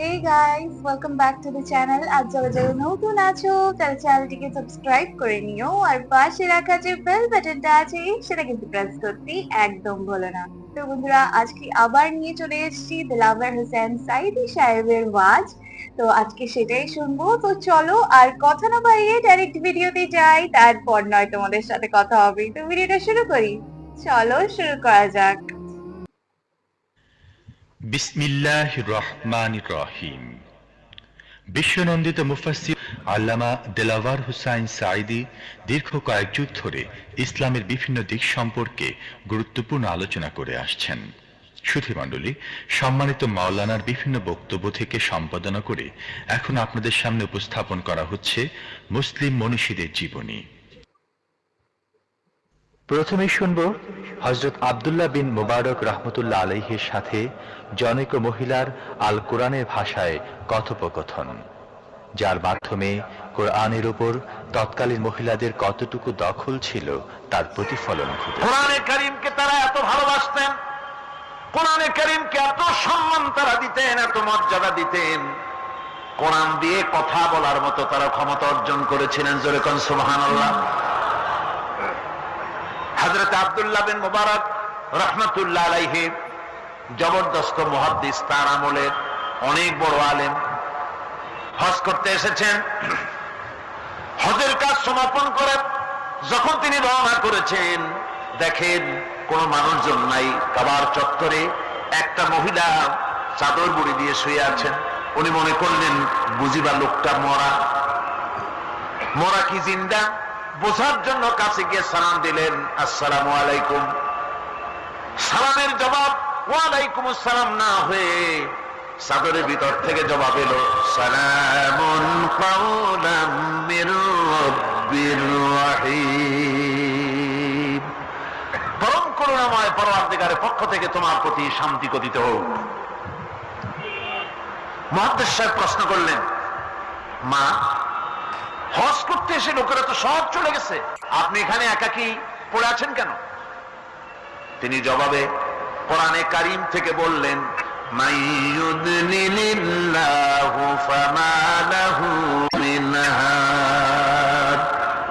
Hey guys welcome back to the channel আজ যারা যারা নতুন আছো, তারা চ্যানেলটিকে সাবস্ক্রাইব করে নিও। আর পাশে রাখা যে বেল বাটনটা আছে, সেটা কিন্তু প্রেস করতে একদম ভুলো না। তো বন্ধুরা, আজকে আবার নিয়ে চলে এসেছি দিলাবার হোসেন সাইদি সাহেবের ওয়াজ। তো আজকে সেটাই শুনব। তো চলো আর কথা না বাড়িয়ে ডাইরেক্ট ভিডিওতে যাই, তারপর নয় তোমাদের সাথে কথা হবে। তো ভিডিওটা শুরু করি। চলো শুরু করা যাক। বিসমিল্লাহ রহমান রহিম বিশ্বনন্দিত মুফাসির আল্লামা দেলাওয়ার হুসাইন সাইদি দীর্ঘ কয়েক যুগ ধরে ইসলামের বিভিন্ন দিক সম্পর্কে গুরুত্বপূর্ণ আলোচনা করে আসছেন। সুধীমণ্ডলী সম্মানিত মাওলানার বিভিন্ন বক্তব্য থেকে সম্পাদনা করে এখন আপনাদের সামনে উপস্থাপন করা হচ্ছে মুসলিম মনীষীদের জীবনী। প্রথমে শুনব হজরত আবদুল্লাহ বিন মুবারক রহমতুল্লাহ আলহের সাথে জনৈক মহিলার আল কোরআনের ভাষায় কথোপকথন, যার মাধ্যমে কোরআনের উপর তৎকালীন মহিলাদের কতটুকু দখল ছিল তার প্রতিফলন ঘটে। করিমকে তারা এত ভালোবাসতেন, কোরআনে করিমকে এত সম্মান তারা দিতেন, এত মর্যাদা দিতেন। কোরআন দিয়ে কথা বলার মতো তারা ক্ষমতা অর্জন করেছিলেন, জোরে কোন সুবহানাল্লাহ। হযরত আব্দুল্লাহ বিন মুবারক রহমাতুল্লাহ আলাইহি, জবরদস্ত মুহাদ্দিস, তার আমলের অনেক বড় আলেম। হজ করতে এসেছেন। হজের কাজ সমাপন করে যখন তিনি রওনা করেছেন, দেখেন কোন মানুষজন নাই, কাবার চত্বরে একটা মহিলা চাদর বুড়ি দিয়ে শুয়ে আছেন। উনি মনে করলেন, বুঝিবা লোকটা মরা। মরা কি জিন্দা? বোঝার জন্য কাছে গিয়ে সালাম দিলেন, আসসালামু আলাইকুম। সালামের জবাব, ওয়ালাইকুম আসসালাম না হয়ে সাগরের ভিতর থেকে জবাব এলো রাহিম। পরম করুণাময় পরমাধিকারের পক্ষ থেকে তোমার প্রতি শান্তি কথিত হোক। মহাদ্দেশ সাহেব প্রশ্ন করলেন, মা করতে এসে লোকেরা তো সব চলে গেছে। আপনি এখানে একাকি পড়ে আছেন কেন? তিনি জবাবে, কোরআনে কারিম থেকে বললেন।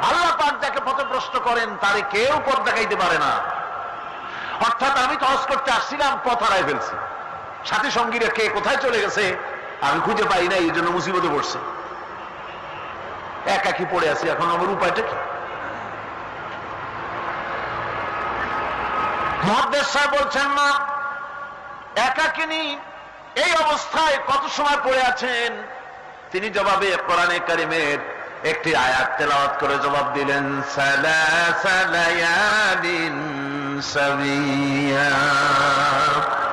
আল্লাহ পাক যাকে করেন, তারে কেউ পথ দেখাইতে পারে না। অর্থাৎ আমি তো করতে আসছিলাম, পথ হারাই ফেলছি। সাথী সঙ্গীরা কে কোথায় চলে গেছে, আমি খুঁজে পাই না, এই জন্য মুসিবতে পড়ছে। একাকি পড়ে আছি, এখন আমার উপায়টা কি? বলছেন না একাকিনী এই অবস্থায় কত সময় পড়ে আছেন? তিনি জবাবে কোরআনে কারিমের একটি আয়াত তেলাওয়াত করে জবাব দিলেন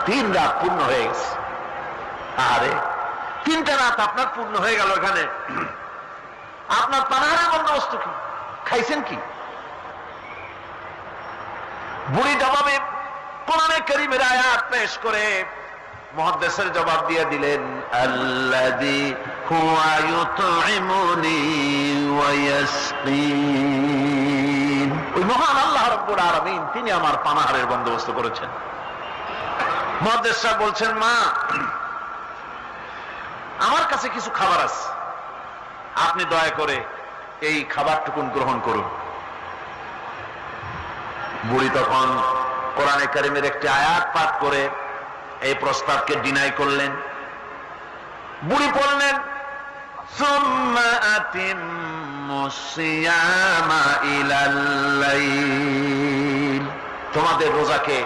তিন রাত পূর্ণ হয়ে গেছে। আরে তিনটা রাত আপনার পূর্ণ হয়ে গেল এখানে। আপনার পানাহারের বন্দোবস্ত কি? খাইছেন কি? বুড়ি জবাবে কোরআনে করিমের আয়াত পেশ করে মহাদেশের জবাব দিয়ে দিলেন ওই মহান আল্লাহ রাব্বুল আলামিন, তিনি আমার পানাহারের বন্দোবস্ত করেছেন। মহাদেশ বলছেন, মা, আমার কাছে কিছু খাবার আছে। আপনি দয়া করে এই খাবারটুকুন গ্রহণ করুন। বুড়ি তখন কোরআন একাডেমির একটি আয়াত পাঠ করে এই প্রস্তাবকে ডিনাই করলেন। বুড়ি পড়লেন তোমাদের রোজাকে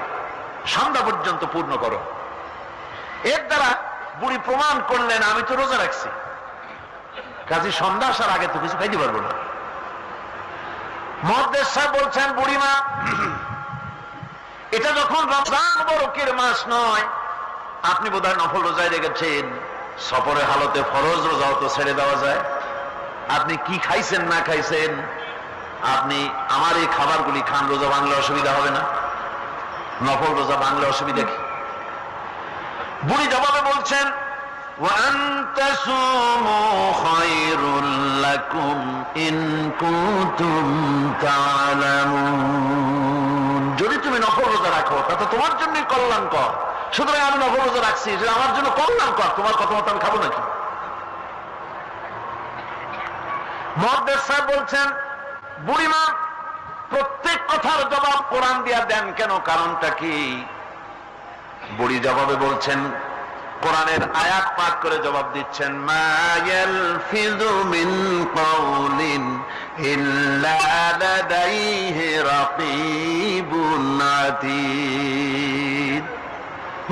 সন্ধ্যা পর্যন্ত পূর্ণ করো। এর দ্বারা বুড়ি প্রমাণ করলেন, আমি তো রোজা রাখছি। কাজী সন্ধ্যা আসার আগে তো কিছু খাইতে পারব না। মহাদেশ সাহেব বলছেন, বুড়িমা, এটা যখন রমজান বরকের মাস নয়, আপনি বোধহয় নফল রোজায় রেখেছেন। সফরের হালতে ফরজ রোজাও তো ছেড়ে দেওয়া যায়। আপনি কি খাইছেন, না খাইছেন? আপনি আমার এই খাবারগুলি খান, রোজা বাংলা অসুবিধা হবে না। নফল রোজা বাংলা অসুবিধা কি? বুড়ি জবাবে বলছেন وأن تصوموا خير لكم إن كنتم تعلمون যদি তুমি নফল রোজা রাখো তা তো তোমার জন্য কল্যাণকর সুতরাং আমি নফল রোজা রাখছি যে আমার জন্য কল্যাণ কর তোমার কথা মতো আমি খাবো নাকি মহাদেশ সাহেব বলছেন বুড়িমা প্রত্যেক কথার জবাব কোরআন দিয়া দেন কেন কারণটা কি বুড়ি জবাবে বলছেন কোরআনের আয়াত পাঠ করে জবাব দিচ্ছেন মায়াল ফিজু মিন কাউলিন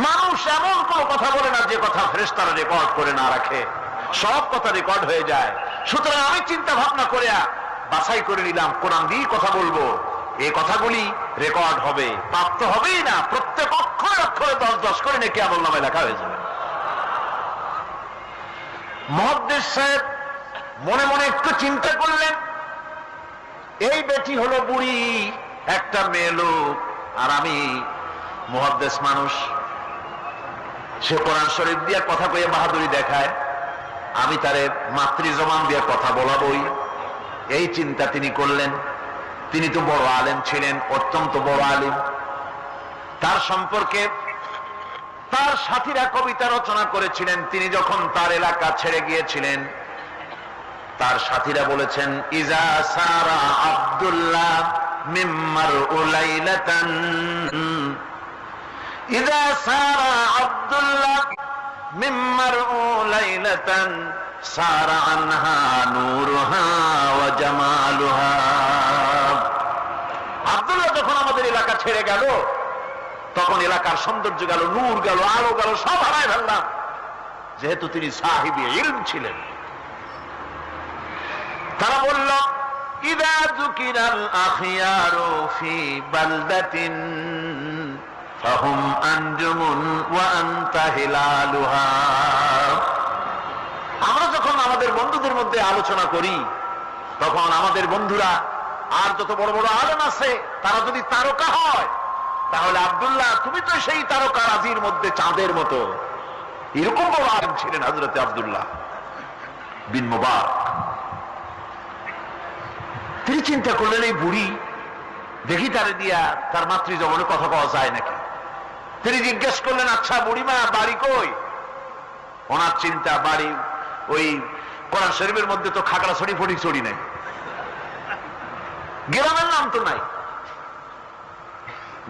মানুষ এমন কোন কথা বলে না, যে কথা ফেরেশতারা রেকর্ড করে না রাখে। সব কথা রেকর্ড হয়ে যায়। সুতরাং আমি চিন্তা ভাবনা করে বাছাই করে নিলাম, কোরআন দিয়ে কথা বলব। এই কথাগুলি রেকর্ড হবে। প্রাপ্ত হবেই না। প্রত্যেক অক্ষরে অক্ষরে দশ দশ করে নাকি আমল নামে লেখা হয়ে যাবে। মহাদ্দেশ সাহেব মনে মনে একটু চিন্তা করলেন, এই বেটি হলো বুড়ি, একটা মেয়ে লোক, আর আমি মহাদ্দেশ মানুষ। সে কোরআন শরীফ দিয়ে কথা কয়ে বাহাদুরি দেখায়, আমি তারে মাতৃ জমান দিয়ে কথা বলাবই। এই চিন্তা তিনি করলেন। তিনি তো বড় আলেম ছিলেন, অত্যন্ত বড় আলিম। তার সম্পর্কে তার সাথীরা কবিতা রচনা করেছিলেন। তিনি যখন তার এলাকা ছেড়ে গিয়েছিলেন, তার সাথীরা বলেছেন, ইজা সারা আব্দুল্লাহ মিম্মার উলাইলাতান। ইজা সারা আব্দুল্লাহ মিম্মার উলাইলাতান, সারা আনহা নূরুহা ওয়া জামালুহা। আব্দুল্লাহ যখন আমাদের এলাকা ছেড়ে গেল তখন এলাকার সৌন্দর্য গেল, নূর গেল, আলো গেল, সব হারায় ফেললাম। যেহেতু তিনি সাহিবি ছিলেন। তারা বলল, ইদা ফি বালদাতিন, ফাহুম ওয়া আনতা হিলালুহা। আমরা যখন আমাদের বন্ধুদের মধ্যে আলোচনা করি, তখন আমাদের বন্ধুরা, আর যত বড় বড় আলেম আছে, তারা যদি তারকা হয় তাহলে আব্দুল্লাহ, তুমি তো সেই তারকা রাজির মধ্যে চাঁদের মতো। এরকম বড় আলেম ছিলেন হজরতে আব্দুল্লাহ বিন মুবারক। তিনি চিন্তা করলেন, এই বুড়ি দেখি তারে দিয়া তার মাতৃ জগনে কথা পাওয়া যায় নাকি? তিনি জিজ্ঞেস করলেন আচ্ছা বুড়িমা, বাড়ি কই? ওনার চিন্তা, বাড়ি ওই কোরআন শরীফের মধ্যে তো খাগড়া ছড়ি ফড়ি ছড়ি নাই। গ্রামের নাম তো নাই।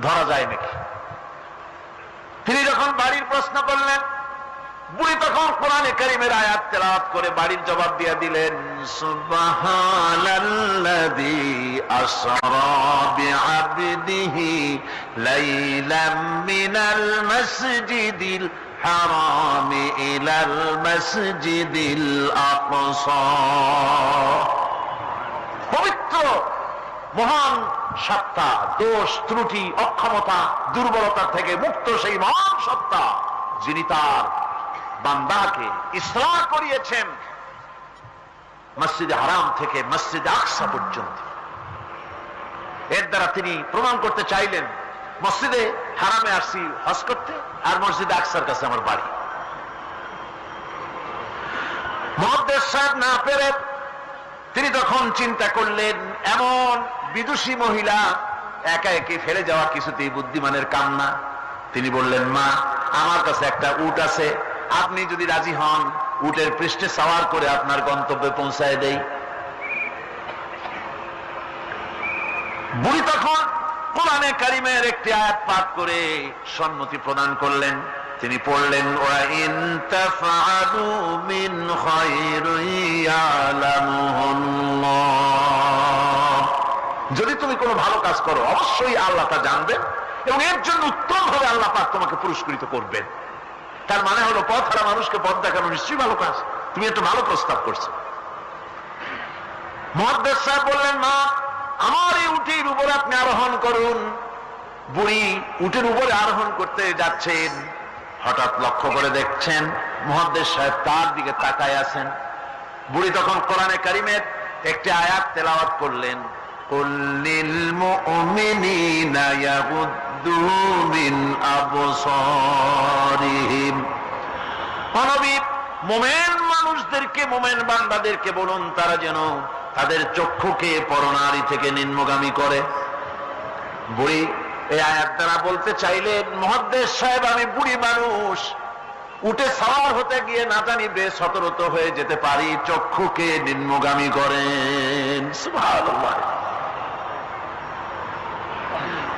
ধরা যায় নাকি? তিনি যখন বাড়ির প্রশ্ন করলেন বুড়ি তখন কোরআনে কারিমের আয়াত তেলাওয়াত করে বাড়ির জবাব দিয়ে দিলেন পবিত্র মহান সত্তা, দোষ, ত্রুটি, অক্ষমতা, দুর্বলতা থেকে মুক্ত সেই মহান সত্তা, যিনি তার বান্দাকে ইসলাম করিয়েছেন মসজিদে হারাম থেকে মসজিদ আকসা পর্যন্ত। এর দ্বারা তিনি প্রমাণ করতে চাইলেন, মসজিদে হারামে আসছি, হজ করতে, আর মসজিদে আকসার কাছে আমার বাড়ি। মহাদেশ সাহেব না পেরে তিনি তখন চিন্তা করলেন, এমন বিদুষী মহিলা একা একে ফেলে যাওয়া কিছুতেই বুদ্ধিমানের কাম না তিনি বললেন, মা, আমার কাছে একটা উট আছে। আপনি যদি রাজি হন, উটের পৃষ্ঠে সাওয়ার করে আপনার গন্তব্যে পৌঁছায় দেই। বুড়ি তখন কোরআনে কারিমের একটি আয়াত পাঠ করে সম্মতি প্রদান করলেন। তিনি পড়লেন ওরা ইন তাফআলু খায়রিন ইয়ালামুহুল্লাহ। যদি তুমি কোনো ভালো কাজ করো, অবশ্যই আল্লাহ তা জানবেন এবং এর জন্য উত্তম ভাবে আল্লাহ পাক তোমাকে পুরস্কৃত করবেন। তার মানে হলো পথ হারা মানুষকে পথ দেখানো নিশ্চয়ই ভালো কাজ। তুমি একটা ভালো প্রস্তাব করছ। সাহেব বললেন, মা, আমার এই উটির উপরে আপনি আরোহণ করুন। বুড়ি উপরে আরোহণ করতে যাচ্ছেন। হঠাৎ লক্ষ্য করে দেখছেন মহাদ্দেশ সাহেব তার দিকে তাকায় আছেন। বুড়ি তখন কোরআনে কারিমের একটি আয়াত তেলাওয়াত করলেন। قل للمؤمنين يغضوا من أبصارهم অনবী মোমেন মানুষদেরকে মোমেন বান্দাদেরকে বলুন তারা যেন তাদের চক্ষুকে পরনারী থেকে নিম্নগামী করে বুড়ি এই আয়াত দ্বারা বলতে চাইলেন মহাদ্দেশ সাহেব আমি বুড়ি মানুষ উঠে সাওয়ার হতে গিয়ে না জানি বেসতরত হয়ে যেতে পারি চক্ষুকে নিম্নগামী করেন সুবহানাল্লাহ।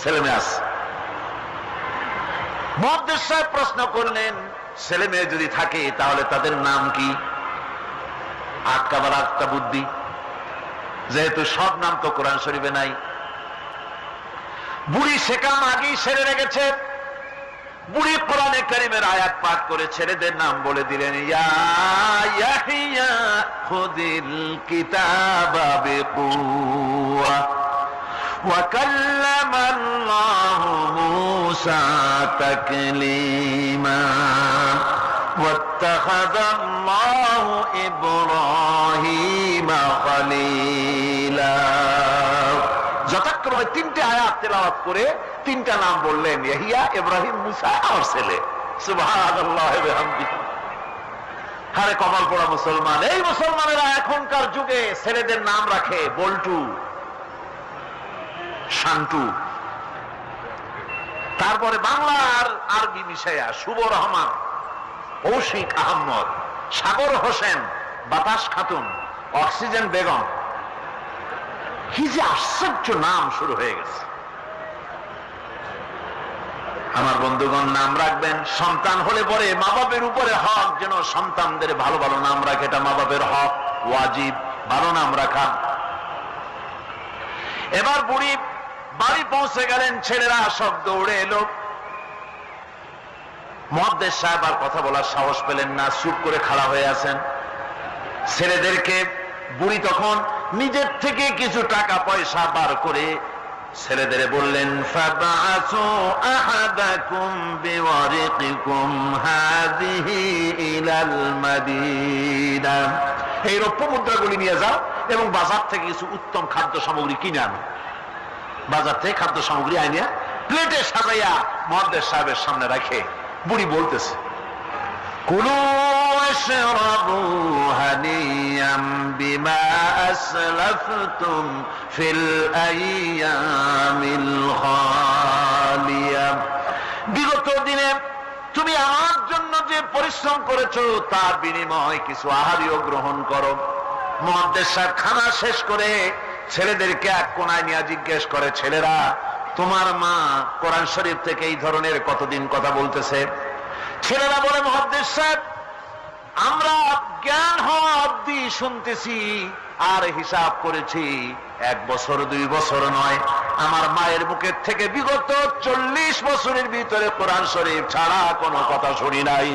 ছেলে মেয়ে আছে। মহাদেশ সাহেব প্রশ্ন করলেন ছেলে মেয়ে যদি থাকে, তাহলে তাদের নাম কি? আটকাবার আটটা বুদ্ধি। যেহেতু সব নাম তো কোরআন শরীফে নাই। বুড়ি সেকাম আগেই সেরে রেখেছে। বুড়ি কোরআনে করিমের আয়াত পাঠ করে ছেলেদের নাম বলে দিলেন, ইয়া খুদিল কিতাবা وكلم الله موسى تكليما واتخذ الله إبراهيم خليلا যথাক্রমে তিনটে আয়াত তেলাওয়াত করে তিনটা নাম বললেন ইয়াহিয়া ইব্রাহিম মুসা আমার ছেলে সুবহানাল্লাহ ওয়া বিহামদিহি হারে কপাল পড়া মুসলমান এই মুসলমানেরা এখনকার যুগে ছেলেদের নাম রাখে বল্টু শান্টু তারপরে বাংলার আরবি মিশাইয়া শুভ রহমান, কৌশিক আহমদ সাগর হোসেন, বাতাস খাতুন, অক্সিজেন বেগম। কি যে আশ্চর্য নাম শুরু হয়ে গেছে। আমার বন্ধুগণ, নাম রাখবেন, সন্তান হলে পরে মা বাপের উপরে হক, যেন সন্তানদের ভালো ভালো নাম রাখে, এটা মা বাপের হক, ওয়াজিব, ভালো নাম রাখা। এবার বুড়ি বাড়ি পৌঁছে গেলেন, ছেলেরা সব দৌড়ে এলো। মহাদ্দেশ সাহেব আর কথা বলার সাহস পেলেন না, চুপ করে খাড়া হয়ে আছেন। ছেলেদেরকে বুড়ি তখন নিজের থেকে কিছু টাকা পয়সা বার করে ছেলেদের বললেন এই রৌপ্য মুদ্রাগুলি নিয়ে যাও এবং বাজার থেকে কিছু উত্তম খাদ্য সামগ্রী কিনে আনো। বাজার থেকে খাদ্য সামগ্রী আইনিয়া প্লেটে সাজাইয়া মহাদেশ সাহেবের সামনে রাখে। বুড়ি বলতেছে বিগত দিনে তুমি আমার জন্য যে পরিশ্রম করেছ, তার বিনিময় কিছু আহারিও গ্রহণ করো। মহাদেশ খানা শেষ করে ছেলেদেরকে এক কোনায় নিয়ে জিজ্ঞেস করে, ছেলেরা, তোমার মা কোরআন শরীফ থেকে এই ধরনের কতদিন কথা বলতেছে? ছেলেরা বলে মহাদেশ সাহেব, আমরা জ্ঞান হওয়া অব্দি শুনতেছি আর হিসাব করেছি, এক বছর, দুই বছর নয়। আমার মায়ের মুখের থেকে বিগত চল্লিশ বছরের ভিতরে কোরআন শরীফ ছাড়া কোনো কথা শুনি নাই।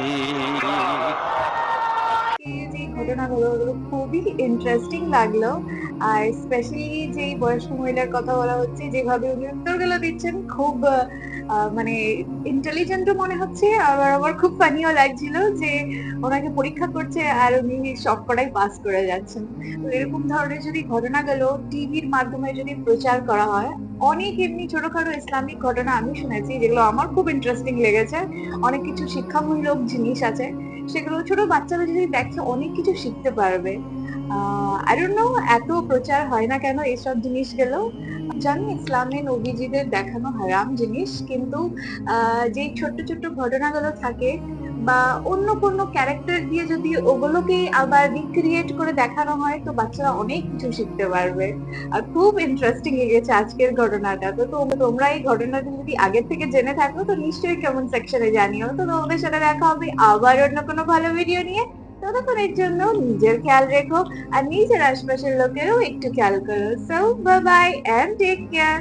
ঘটনাগুলো খুবই ইন্টারেস্টিং লাগল। আর স্পেশালি যে বয়স্ক মহিলার কথা বলা হচ্ছে, যেভাবে উনি উত্তরগুলো দিচ্ছেন, খুব মানে ইন্টেলিজেন্টও মনে হচ্ছে। আবার আমার খুব ফানিও লাগছিল যে ওনাকে পরীক্ষা করছে আর উনি সব কটাই পাস করে যাচ্ছেন। তো এরকম ধরনের যদি ঘটনাগুলো টিভির মাধ্যমে যদি প্রচার করা হয়, অনেক এমনি ছোটখাটো ইসলামিক ঘটনা আমি শুনেছি, যেগুলো আমার খুব ইন্টারেস্টিং লেগেছে। অনেক কিছু শিক্ষামূলক জিনিস আছে, সেগুলো ছোট বাচ্চারা যদি দেখে অনেক কিছু শিখতে পারবে। আই ডোন্ট নো এত প্রচার হয় না কেন এইসব জিনিসগুলো জানি, ইসলামে নবীজিদের দেখানো হারাম জিনিস, কিন্তু যে ছোট্ট ছোট্ট ঘটনাগুলো থাকে বা অন্য কোনো ক্যারেক্টার দিয়ে যদি ওগুলোকে আবার রিক্রিয়েট করে দেখানো হয়, তো বাচ্চারা অনেক কিছু শিখতে পারবে। আর খুব ইন্টারেস্টিং লেগেছে আজকের ঘটনাটা। তো তোম- তোমরা এই ঘটনাটা যদি আগে থেকে জেনে থাকো, তো নিশ্চয়ই কেমন সেকশনে জানিও। তো তোমাদের সাথে দেখা হবে আবার অন্য কোনো ভালো ভিডিও নিয়ে। ততক্ষণের জন্য নিজের খেয়াল রেখো আর নিজের আশপাশের লোকেরও একটু খেয়াল করো। So bye bye and take care